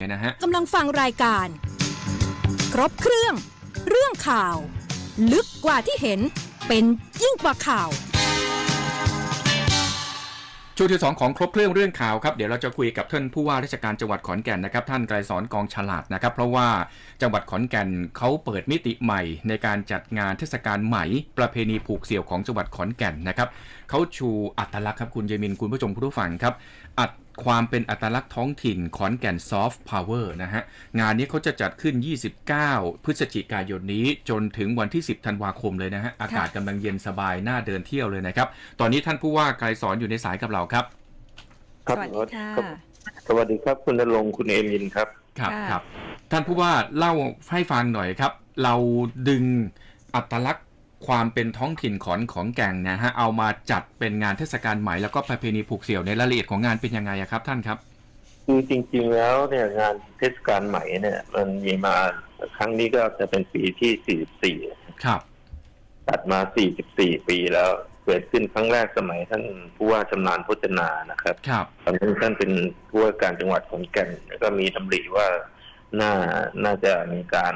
เนี่ยนะฮะกำลังฟังรายการ ครบเครื่อง เรื่องข่าว ลึกกว่าที่เห็นเป็นยิ่งกว่าข่าว ช่วงที่สองของครบเครื่องเรื่องข่าวครับ เดี๋ยวเราจะคุยกับท่านผู้ว่าราชการจังหวัดขอนแก่นนะครับ ท่านไกรสอนกองฉลาดนะครับ เพราะว่าจังหวัดขอนแก่นเขาเปิดมิติใหม่ ในการจัดงานเทศกาลไหม ประเพณีผูกเสี่ยวของจังหวัดขอนแก่นนะครับเขาชูอัตลักษณ์ครับคุณเยมินคุณผู้ชมคุณผู้ฟังครับอัด ความเป็นอัตลักษณ์ท้องถิ่นขอนแก่นซอฟต์พาวเวอร์นะฮะ งานนี้เขาจะจัดขึ้น 29 พฤศจิกายนนี้จนถึงวันที่ 10 ธันวาคมเลยนะฮะ อากาศกำลังเย็นสบายน่าเดินเที่ยวเลยนะครับ ตอนนี้ท่านผู้ว่าไกรสอนอยู่ในสายกับเราครับ ครับ สวัสดีค่ะรับสวัสดีครับคุณนรงค์คุณเอมินครับ ครับค่ะครับ ท่านผู้ว่าเล่าให้ฟังหน่อยครับ เราดึงอัตลักษณ์ ความเป็นท้องถิ่นของของแก่งนะฮะเอามาจัดเป็นงานเทศกาลใหม่แล้วก็ประเพณีผูกเสี่ยวในรายละเอียดของงานเป็นยังไงอะครับท่านครับ คือจริงๆแล้วเนี่ยงานเทศกาลใหม่เนี่ย มันมีมาครั้งนี้ก็จะเป็นปีที่ 44 ครับตัดมา 44 ปีแล้วเกิดขึ้นครั้งแรกสมัยท่านผู้ว่าชำนาญพจนานะครับครับตอนนั้นท่านเป็นผู้ว่าการจังหวัดขอนแก่นแล้วก็มีดำริว่าน่าน่าจะมีการ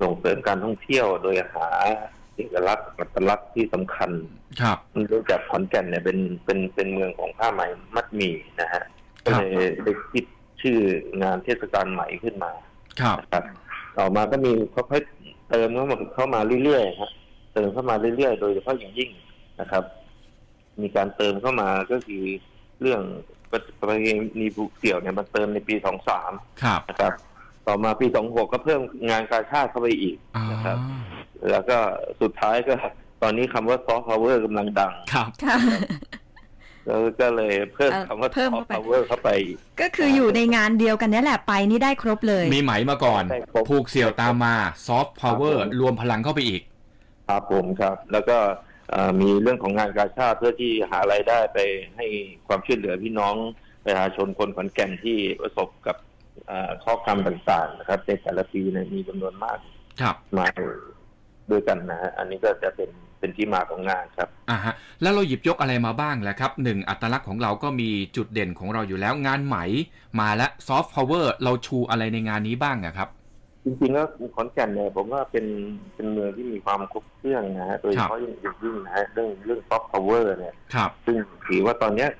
ส่งเสริมการท่องเที่ยวโดยหา เอกลักษณ์อัตลักษณ์ที่สำคัญครับเนื่องจากขอนแก่นเนี่ยเป็นเป็นเป็นเมืองของผ้าไหมมัดหมี่นะฮะครัก็บเลยได้คิดชื่องานเทศกาลไหมขึ้นมาครับนะครับต่อมาก็มีค่อยๆเติมเข้ามาเข้ามาเรื่อยๆฮะเติมเข้ามาเรื่อยๆ โดยเฉพาะอย่างยิ่งนะครับ มีการเติมเข้ามาก็คือเรื่องประเพณีผูกเสี่ยวเนี่ยมันเติมในปีสองสามครับนะครับ ต่อมาปีสองหกก็เพิ่มงานการชาติเข้าไปอีกอ่านะครับ แล้วก็สุดท้ายก็ตอนนี้คำว่าซอฟต์พาวเวอร์กำลังดัง ครับ ค่ะ แล้วก็เลยเพิ่มเอ่อคำว่าเพิ่มซอฟเข้าต์ไป พาวเวอร์เข้าไปอีกก็คืออยู่ในงานเดียวกันเนี้แหละไปนี่ได้ครบเลย มีไหมมาก่อนได้ครบผูกเสี่ยวตามมาซอฟต์พาวเวอร์ครับผม รวมพลังเข้าไปอีก ครับผมครับ แล้วก็เอ่อมีเรื่องของงานกาชาติเพื่อที่หารายได้ไปให้ความช่วยเหลือพี่น้องประชาชนคนขอนแก่นที่ประสบกับเอ่อข้อกรรมต่างๆนะครับในแต่ละปีเนี่ยมีจำนวนมากครับ มา ด้วยกันนะฮะอันนี้ก็จะเป็นเป็นที่มาของงานครับอ่าฮะแล้วเราหยิบยกอะไรมาบ้างแล้วครับหนึ่งอัตลักษณ์ของเราก็มีจุดเด่นของเราอยู่แล้วงานไหมมาแล้วซอฟต์พาวเวอร์เราชูอะไรในงานนี้บ้างอะครับ จริงๆแล้วขอนแก่นเนี่ยผมว่าเป็นเป็นเมืองที่มีความครบเครื่องนะฮะโดยเฉพาะอย่างยิ่งนะฮะเรื่องเรื่องซอฟต์พาวเวอร์เนี่ยครับซึ่งถือว่าตอนเนี้ย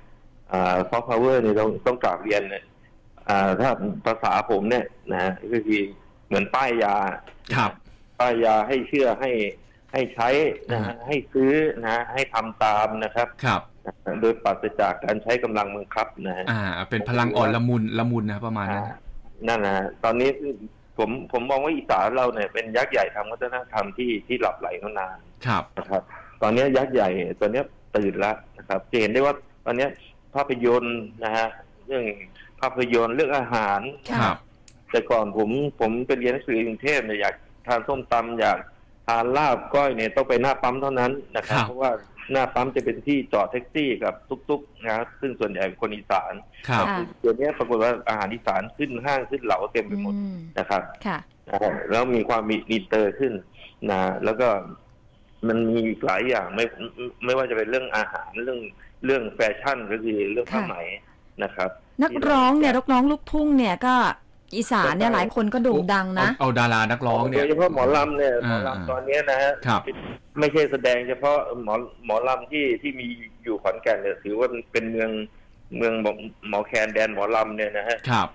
ซอฟต์พาวเวอร์เนี่ยต้องต้องกราบเรียนเนี่ยอ่าถ้าภาษาผมเนี่ยนะฮะก็คือเหมือนป้ายยาครับ ป้ายยาให้เชื่อให้ให้ใช้นะฮะให้ซื้อนะฮะให้ทำตามนะครับครับโดยปราศจากการใช้กำลังบังคับนะฮะอ่า เป็นพลังอ่อนละมุนละมุนนะครับประมาณนั้นนะนั่นนะฮะตอนนี้ผมผมมองว่าอีสานเราเนี่ยเป็นยักษ์ใหญ่ทางวัฒนธรรมที่ที่หลับไหลมานานครับนะครับ ตอนนี้ยักษ์ใหญ่ตอนนี้ตื่นแล้วนะครับจะเห็นได้ว่าตอนนี้ภาพยนตร์นะฮะเรื่องภาพยนตร์เรื่องอาหารค่ะครับ แต่ก่อนผมผมไปเรียนหนังสือกรุงเทพเนี่ยอยาก ทานส้มตำอยากทานลาบก้อยเนี่ยต้องไปหน้าปั๊มเท่านั้นนะครับ ครับเพราะว่าหน้าปั๊มจะเป็นที่จอดแท็กซี่กับตุ๊กๆนะครับซึ่งส่วนใหญ่เป็นคนอีสานครับ ค่ะ เดี๋ยวนี้ปรากฏว่าอาหารอีสานขึ้นห้างขึ้นเหลาเต็มไปหมดอืมนะครับ ค่ะ นะครับแล้วมีความมีอินเตอร์ขึ้นนะแล้วก็มันมีอีกหลายอย่างไม่ไม่ว่าจะเป็นเรื่องอาหารเรื่องเรื่องแฟชั่นก็คือเรื่องผ้าไหมนะครับนักร้องเนี่ยนักร้องลูกทุ่งเนี่ยก็ อีสานเนี่ยหลายคนก็โด่งดังนะ เอาเอาดารานักร้องเนี่โดยยเฉพาะหมอลำเนี่ยหมออ่าลำตอนเนี้ยนะฮะครับ ไม่ใช่แสดงเฉพาะหมอหมอลำที่ที่มีอยู่ขอนแก่นเนี่ยถือว่าเป็นเมืองเมืองหมอแคนแดนหมอลำเนี่ยนะฮะครับ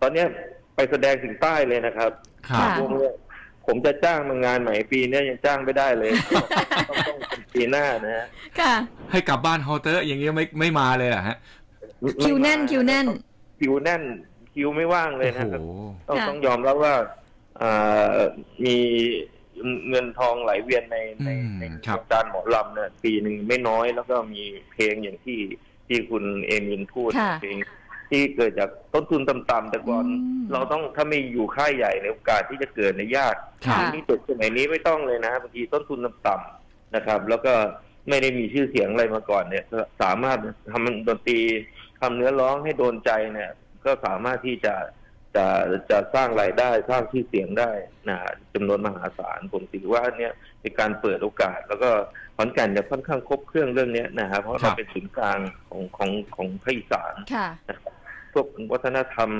ตอนเนี้ยไปแสดงถึงใต้เลยนะครับครับ ค่ะ วงเนี่ยผมจะจ้างมางานใหม่ปีเนี้ยยังจ้างไม่ได้เลย ต้องต้องเป็นปีหน้านะฮะค่ะ ให้กลับบ้านฮอลเตอร์อย่างเงี้ยไม่ไม่มาเลยเหรอฮะ คิวแน่นคิวแน่น คิวแน่น คิวไม่ว่างเลยโอ้นะโหครับต้องค่ะ ต้องยอมรับว่าอ่ามีเงินทองไหลเวียนในในอืมในครับวงการหมอลำเนี่ยปีหนึ่งไม่น้อย แล้วก็มีเพลงอย่างที่ที่คุณเอมินพูดค่ะเพลงที่เกิดจากต้นทุนต่ำๆแต่ก่อน อืมเราต้องถ้าไม่อยู่ค่ายใหญ่ในยโอกาสที่จะเกิดในยยาก ครับค่ะนี่เด็กสมัยนี้ไม่ต้องเลยนะบางทีต้นทุนต่ำๆนะครับ แล้วก็ไม่ได้มีชื่อเสียงอะไรมาก่อนเนี่ยก็สามารถทำดนตรีทำเนื้อร้องให้โดนใจเนี่ย ก็สามารถที่จะจะจะสร้างรายได้สร้างชื่อเสียงได้นะจำนวนมหาศาลผมถือว่าเนี่ยเป็นการเปิดโอกาส แล้วก็ขอนแก่นเนี่ยค่อนข้างครบเครื่องเรื่องเนี้ยนะฮะเพราะครัเราบเป็นศูนย์กลางของของของภาคอีสานค่ะนะครับพวกวัฒนธรรม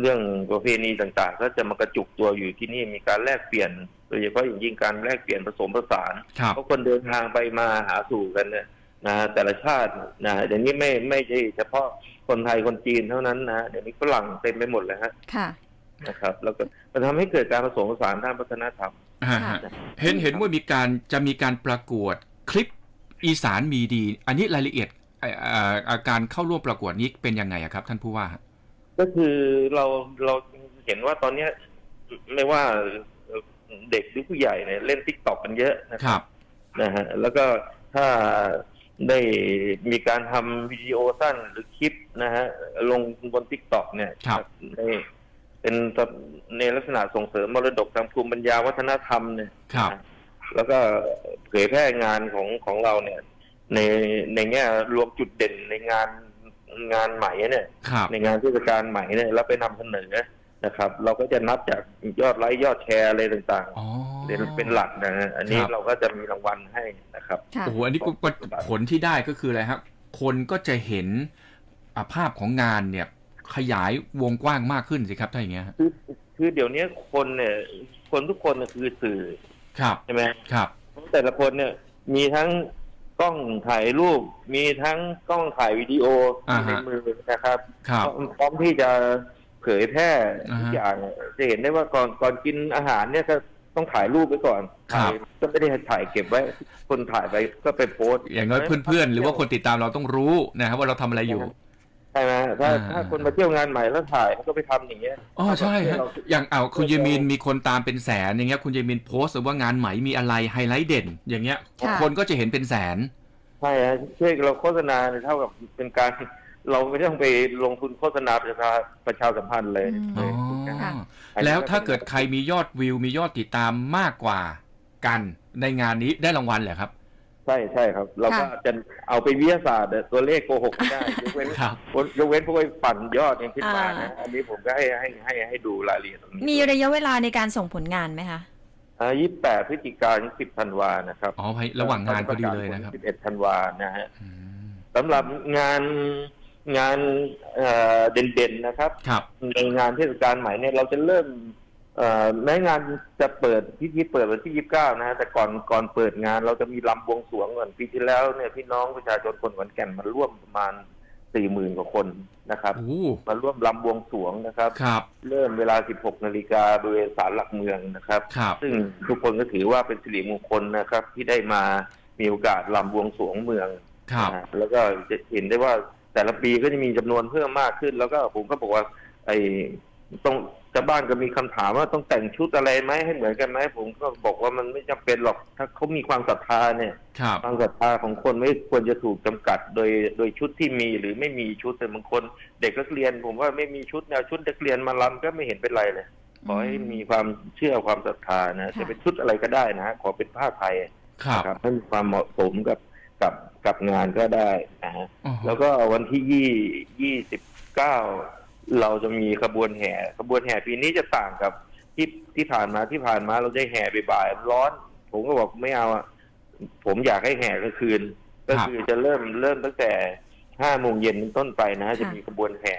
เรื่องประเพณีต่างๆ ก็จะมากระจุกตัวอยู่ที่นี่มีการแลกเปลี่ยนโดยเฉพาะอย่างยิ่งการแลกเปลี่ยนผสมผสานครับเพราะคนเดินทางไปมาหาสู่กันเนี่ย นะแต่ละชาตินะเดี๋ยวนี้ไม่ไม่ใช่เฉพาะคนไทยคนจีนเท่านั้นนะเดี๋ยวนี้ฝรั่งเต็มไปหมดเลยฮะค่ะนะครับ แล้วก็มันทำให้เกิดการผสมผสานทางวัฒนธรรมอ่าฮะเห็นเห็นว่ามีการจะมีการประกวดคลิปอีสานมีดี อันนี้รายละเอียดเอ่อเอ่ออาการเข้าร่วมประกวดนี้เป็นยังไงอะครับ ท่านผู้ว่า ก็คือเราเราเห็นว่าตอนเนี้ยไม่ว่าเด็กหรือผู้ใหญ่เนี่ยเล่นทิกตอกกันเยอะนะคครัรับบนะฮะแล้วก็ถ้า ได้มีการทำวิดีโอสั้นหรือคลิปนะฮะลงบนทิกตอกเนี่ยครับ ในเป็นในลักษณะส่งเสริมมรดกทางภูมิปัญญาวัฒนธรรมเนี่ยครับ แล้วก็เผยแพร่งานของของเราเนี่ย ในในแง่รวมจุดเด่นในงานงานใหม่เนี่ย ครับ ในงานเทศกาลใหม่เนี่ยแล้วไปนำเสนอนะครับ เราก็จะนับจากยอดไลค์ยอดแชร์อะไรต่างอ๋อ ๆ เป็นเป็นหลักนะฮะอันนี้ครับ เราก็จะมีรางวัลให้นะครับ ค่ะ โอ้โหอันนี้ก็ก็ผลที่ได้ก็คืออะไรครับคนก็จะเห็นอะภาพของงานเนี่ย ขยายวงกว้างมากขึ้นสิครับถ้าอย่างเงี้ยฮะคือคือเดี๋ยวนี้คนเนี่ย คนทุกคนน่ะคือสื่อครับใช่ไหมครับ แต่ละคนเนี่ยมีทั้งกล้องถ่ายรูป มีทั้งกล้องถ่ายวิดีโออ่าในฮะมือนะครับ ครับ พร้อมที่จะเผยแพร่อ่าฮะ ทุกอย่างจะเห็นได้ว่าก่อนก่อนกินอาหารเนี่ยก็ ต้องถ่ายรูปไว้ก่อนครับถ่ายก็ไม่ได้ถ่ายเก็บไว้ คนถ่ายไปก็ไปโพสต์อย่างน้อยเพื่อนๆ หรือว่าคนติดตามเราต้องรู้นะครับว่าเราทำอะไรอยู่ ใช่ไหมถ้าอ่า ถ้าคนมาเที่ยวงานใหม่แล้วถ่ายมันก็ไปทำอย่างเงี้ยอ๋อใช่ฮะอย่างเอาคุณเยมินมีคนตามเป็นแสนอย่างเงี้ยคุณเยมินโพสต์ว่างานไหมมีอะไรไฮไลท์เด่น อย่างเงี้ย ค่ะ คนก็จะเห็นเป็นแสน ใช่ฮะช่วยเราโฆษณาเนี่ยเท่ากับเป็นการ เราไม่ต้องไปลงทุนโฆษณาประชาประชาสัมพันธ์เลย อืม อ๋อ ค่ะแล้วถ้าเกิดใครมียอดวิว มียอดติดตามมากกว่ากันในงานนี้ได้รางวัลเหรอครับ ใช่ใช่ครับ เราก็ค่ะจะเอาไปวิทยาศาสตร์เนี่ยตัวเลขโกหกไม่ได้ยกเว้นครับยกเว้นพวกไอ้ปั่นยอดเนี่ยขึ้นมาอ่านะอันนี้ผมก็ให้ให้ให้ให้ดูรายละเอียดตรงนี้มีระยะเวลาในการส่งผลงานไหมคะอ่ายี่แปดพฤศจิกายนสิบธันวานะครับอ๋อระหว่างงานพอดีเลยนะครับสิบเอ็ดธันวานะฮะอืมสำหรับงาน งานเอ่อเด่นๆนะครับครับในงานเทศกาลใหม่เนี่ยเราจะเริ่มเอ่อแม้งานจะเปิดพิธีเปิดวันที่ยี่สิบเก้านะฮะแต่ก่อนก่อนเปิดงาน เราจะมีลำบวงสรวงก่อนปีที่แล้วเนี่ยพี่น้องประชาชนคนขอนแก่นมาร่วมประมาณสี่หมื่นกว่าคนนะครับโอ้มาร่วมลำบวงสรวงนะครับครับเริ่มเวลา16นาฬิกาบริเวณศาลหลักเมืองนะครับครับซึ่งทุกคนก็ถือว่าเป็นสิริมงคลนะครับ ที่ได้มามีโอกาสลำบวงสรวงเมืองครับนะฮะแล้วก็จะเห็นได้ว่า แต่ละปีก็จะมีจำนวนเพิ่มมากขึ้น แล้วก็ผมก็บอกว่า ไอ้ต้องชาวบ้านก็มีคำถามว่าต้องแต่งชุดอะไรไหมให้เหมือนกันไหมผมก็บอกว่ามันไม่จำเป็นหรอกถ้าเขามีความศรัทธาเนี่ยครับความศรัทธาของคนไม่ควรจะถูกจำกัดโดยโดยชุดที่มีหรือไม่มีชุดแต่บางคน เด็กนักเรียน ผมว่าไม่มีชุดแนวชุดนักเรียนมาลำก็ไม่เห็นเป็นไรเลยขอให้มีความเชื่อความศรัทธานะค่ะจะเป็นชุดอะไรก็ได้นะฮะขอเป็นผ้าไทยครับนะครับให้มีความเหมาะสมกับกับ กับงานก็ได้นะฮะอ๋อแล้วก็วันที่ยี่ยี่สิบเก้าเราจะมีขบวนแห่ขบวนแห่ปีนี้จะต่างกับที่ที่ผ่านมาที่ผ่านมาเราจะแห่บ่ายๆร้อน ผมก็บอกไม่เอาอะผมอยากให้แห่กลางคืน ก็คือจะเริ่มเริ่มตั้งแต่ห้าโมงเย็นเป็นต้นไปนะ จะมีขบวนแห่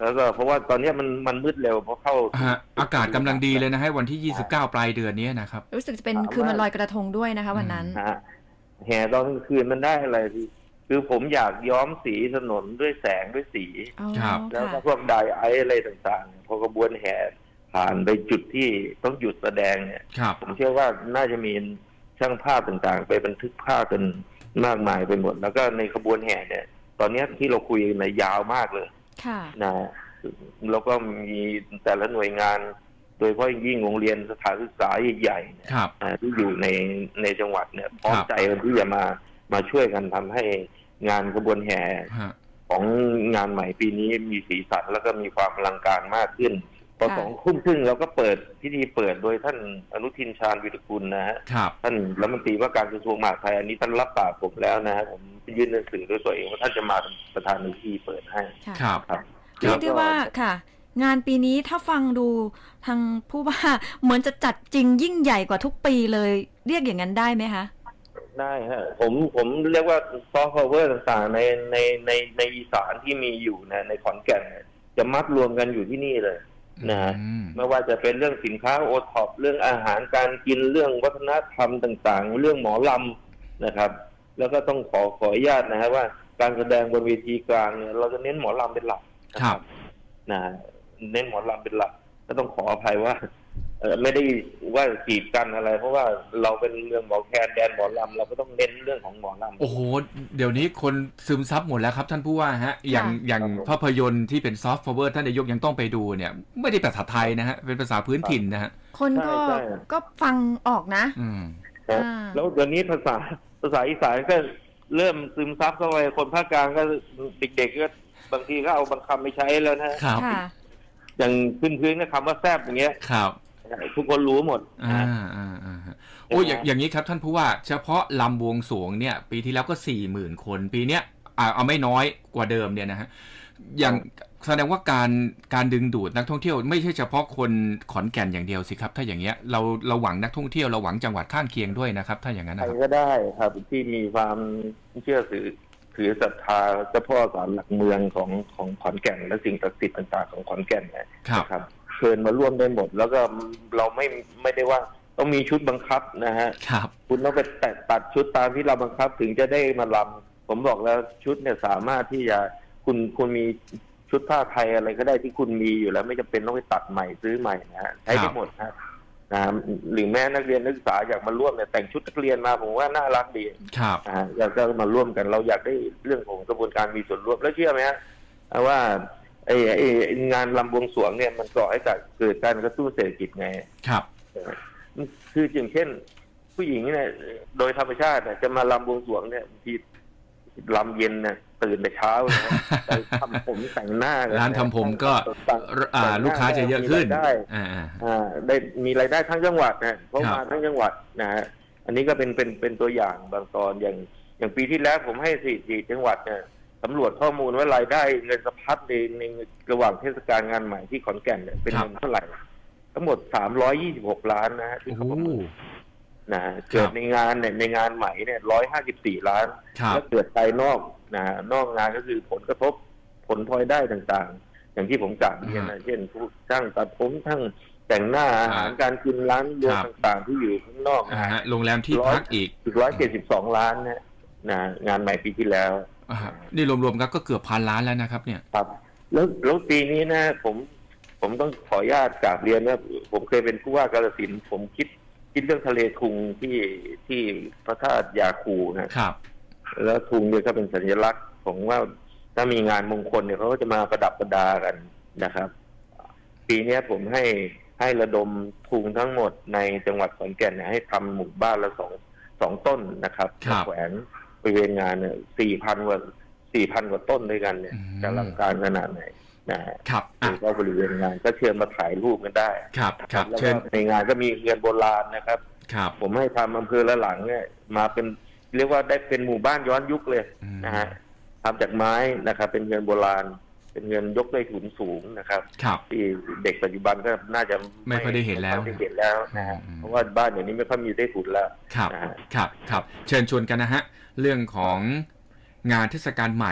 แล้วก็เพราะว่าตอนเนี้ยมันมันมืดเร็วเพราะเข้า ฮะอากาศกำลังดีเลยนะให้วันที่ 29 ปลายเดือนนี้นะครับ รู้สึกจะเป็นคืนวันลอยกระทงด้วยนะคะ วันนั้น นะฮะ แห่ตอนกลางคืนมันได้อะไรพี่คือผมอยากย้อมสีถนนด้วยแสงด้วยสี อ๋อครับ แล้วก็ค่ะพวกไดไอซ์อะไรต่างๆพอกระบวนแห่ผ่านไปจุดที่ต้องหยุดแสดงเนี่ย ครับ ผมเชื่อว่าน่าจะมีช่างภาพต่างๆ ไปบันทึกภาพกันมากมายไปหมด แล้วก็ในขบวนแห่เนี่ย ตอนเนี้ยที่เราคุยกันเนี่ยยาวมากเลยค่ะ นะแล้วก็มีแต่ละหน่วยงานโดยเฉพาะอย่างยิ่งโรงเรียนสถานศึกษาใหญ่ๆเนี่ยครับอ่าที่อยู่ในในจังหวัดเนี่ยพร้อมครับ ใจกันที่จะมามาช่วยกันทำให้งานขบวนแห่ฮะ ของงานใหม่ปีนี้มีสีสันแล้วก็มีความอลังการมากขึ้นพอค่ะ สองทุ่มครึ่งเราก็เปิดพิธีเปิดโดยท่านอนุทินชาญวิรกุลนะฮะ ครับ ท่านรัฐมนตรีว่าการกระทรวงมหาดไทยอันนี้ท่านรับปากผมแล้วนะฮะผมยื่นหนังสือด้วยตัวเองว่าท่านจะมาเป็นประธานในพิธีเปิดให้ ค่ะครับครับเรียกได้ว่าค่ะ งานปีนี้ถ้าฟังดูทางผู้ว่าเหมือนจะจัดจริงยิ่งใหญ่กว่าทุกปีเลย เรียกอย่างนั้นได้ไหมคะ ได้ฮะผมผมเรียกว่าซอฟต์พาวเวอร์ต่างๆ ในในในในอีสานที่มีอยู่นะในขอนแก่นเนี่ยจะมัดรวมกันอยู่ที่นี่เลยนะฮะอืม ไม่ว่าจะเป็นเรื่องสินค้าโอท็อปเรื่องอาหารการกินเรื่องวัฒนธรรมต่างๆ เรื่องหมอลำนะครับ แล้วก็ต้องขอขออนุญาตนะฮะว่า การแสดงบนเวทีกลางเนี่ยเราจะเน้นหมอลำเป็นหลักนะครับ นะ เน้นหมอลำเป็นหลักก็ต้องขออภัยว่า เออไม่ได้ว่ากีดกันอะไร เพราะว่าเราเป็นเมืองหมอแคนแดนหมอลำเราก็ต้องเน้นเรื่องของหมอลำ โอ้โห เดี๋ยวนี้คนซึมซับหมดแล้วครับท่านผู้ว่าฮะ อย่างค่ะอย่างครับผมภาพยนตร์ที่เป็นซอฟต์พาวเวอร์ท่านนายกยังต้องไปดูเนี่ย ไม่ได้ภาษาไทยนะฮะ เป็นภาษาพื้นถิ่นนะฮะ คนก็ใช่ใช่ ก็ฟังออกนะ อืมนะอ่า แล้วเดี๋ยวนี้ภาษาภาษาอีสานก็เริ่มซึมซับเข้าไปคนภาคกลางก็เด็กๆก็บางทีก็เอาบางคำไปใช้แล้วนะ ครับ ค่ะ อย่างพื้นๆก็คำว่าแซบอย่างเงี้ยครับทุกคนรู้หมดอ่านะอ่าอ่าฮะโอ้ยอย่างอย่างนี้ครับท่านผู้ว่า เฉพาะลำบวงสรวงเนี่ย ปีที่แล้วก็สี่หมื่นคนปีเนี้ยอ่าเอาไม่น้อยกว่าเดิมเนี่ยนะฮะอย่างแสดงว่าการการดึงดูดนักท่องเที่ยวไม่ใช่เฉพาะคนขอนแก่นอย่างเดียวสิครับ ถ้าอย่างเงี้ยเราเราหวังนักท่องเที่ยวเราหวังจังหวัดข้างเคียงด้วยนะครับ ถ้าอย่างนั้นใครนะครับก็ได้ครับที่มีความเชื่อถือ ถือศรัทธาเจ้าพ่อสารหลักเมืองของของขอนแก่น และสิ่งศักดิ์สิทธิ์ต่างๆของขอนแก่นเนี่ยครับนะครับเชิญมาร่วมได้หมด แล้วก็เราไม่ไม่ได้ว่าต้องมีชุดบังคับนะฮะครับคุณต้องไปแตะตัดชุดตามที่เราบังคับ ถึงจะได้มาลำผมบอกแล้วชุดเนี่ยสามารถที่จะคุณคุณมีชุดผ้าไทยอะไรก็ได้ที่คุณมีอยู่แล้ว ไม่จำเป็นต้องไปตัดใหม่ซื้อใหม่นะฮะใช้ครัได้บหมดฮะ นะฮะหรือแม้นักเรียนนักศึกษาอยากมาร่วมเนี่ยแต่งชุดนักเรียนมาผมว่าน่ารักดีครับนะฮะอยากจะมาร่วมกันเราอยากได้เรื่องของกระบวนการมีส่วนร่วมแล้วเชื่อไหมฮะว่าไอ้ไอ้ไอ้งานลำบวงสรวงเนี่ยมันก่อให้เกิดการกระตุ้นเศรษฐกิจไงครับคืออย่างเช่น ผู้หญิงเนี่ยโดยธรรมชาติเนี่ยจะมาลำบวงสรวงเนี่ยบางที ลำเย็นเนี่ยตื่นแต่เช้าเลยนะไปทำผมแต่งหน้ากัร้านทำผมก็แต่งอ่าแต่งหน้ลูกค้าจะเยอะขึ้นมีรายได้อ่าอ่าอ่าได้มีรายได้ทั้งจังหวัดนะเพราะครับมาทั้งจังหวัดนะฮะอันนี้ก็เป็นเป็นเป็นตัวอย่างบางตอนอย่างอย่างปีที่แล้วผมให้สี่สี่จังหวัดเนี่ยสำรวจข้อมูลว่ารายได้เงินสะพัดในในระหว่างเทศกาลงานใหม่ที่ขอนแก่นเนี่ยเป็นเงินเท่าไหร่ ทั้งหมดสามร้อยยี่สิบหกล้านนะฮะที่โอ้เขาโหประเมิน นะฮะเกิดในงานเนี่ยในงานใหม่เนี่ยร้อยห้าสิบสี่ล้านครับแล้วเกิดภายนอกนะฮะนอกงานก็คือผลกระทบผลพลอยได้ต่างๆ อย่างที่ผมกล่าวเรียนนะเช่นผู้ช่างตัดผมช่างแต่งหน้าอาหารการกินร้านรวมครับต่างๆที่อยู่ข้างนอกอ่านะฮะโรงแรมที่พักอีกอีกร้อยเจ็ดสิบสองล้านนะนะงานใหม่ปีที่แล้วอ่าฮะนี่รวมๆกันก็เกือบพันล้านแล้วนะครับ เนี่ยครับ แล้วแล้วปีนี้นะ ผม ผมต้องขออนุญาตกราบเรียนว่าผมเคยเป็นผู้ว่ากาฬสินธุ์ผมคิด คิดเรื่องทะเลทุงที่ที่พระธาตุยาคูนะครับ แล้วทุงเนี่ยก็เป็นสัญลักษณ์ของว่าถ้ามีงานมงคลเนี่ยเขาก็จะมาประดับประดากันนะครับ ปีเนี้ยผมให้ให้ระดมทุงทั้งหมดในจังหวัดขอนแก่นเนี่ยให้ทำหมู่บ้านละสองสองต้นนะครับครับแขวนบริเวณงานเนี่ยสี่พันกว่าสี่พันกว่าต้นด้วยกันเนี่ยอืมจะอลังการขนาดไหน นะฮะครับอะก็บริเวณงานก็เชิญมาถ่ายรูปกันได้ ครับครับแล้วเชิก็ญในงานก็มีเรือนโบราณนะครับ ครับผมให้ทำอำเภอละหลังเนี่ยมาเป็นเรียกว่าได้เป็นหมู่บ้านย้อนยุคเลยอืมนะฮะทำจากไม้นะครับ เป็นเงินโบราณ เป็นเงินยกด้วยถุนสูงนะครับครับ ที่เด็กปัจจุบันก็น่าจะไม่ค่อยได้เห็นแล้วไม่ค่อยได้เห็นแล้วนะฮะอืม เพราะว่าบ้านเดี๋ยวนี้ไม่ค่อยมีได้ถุนแล้ว ครับนะฮะครับ ครับ เชิญชวนกันนะฮะ เรื่องของงานเทศกาลใหม่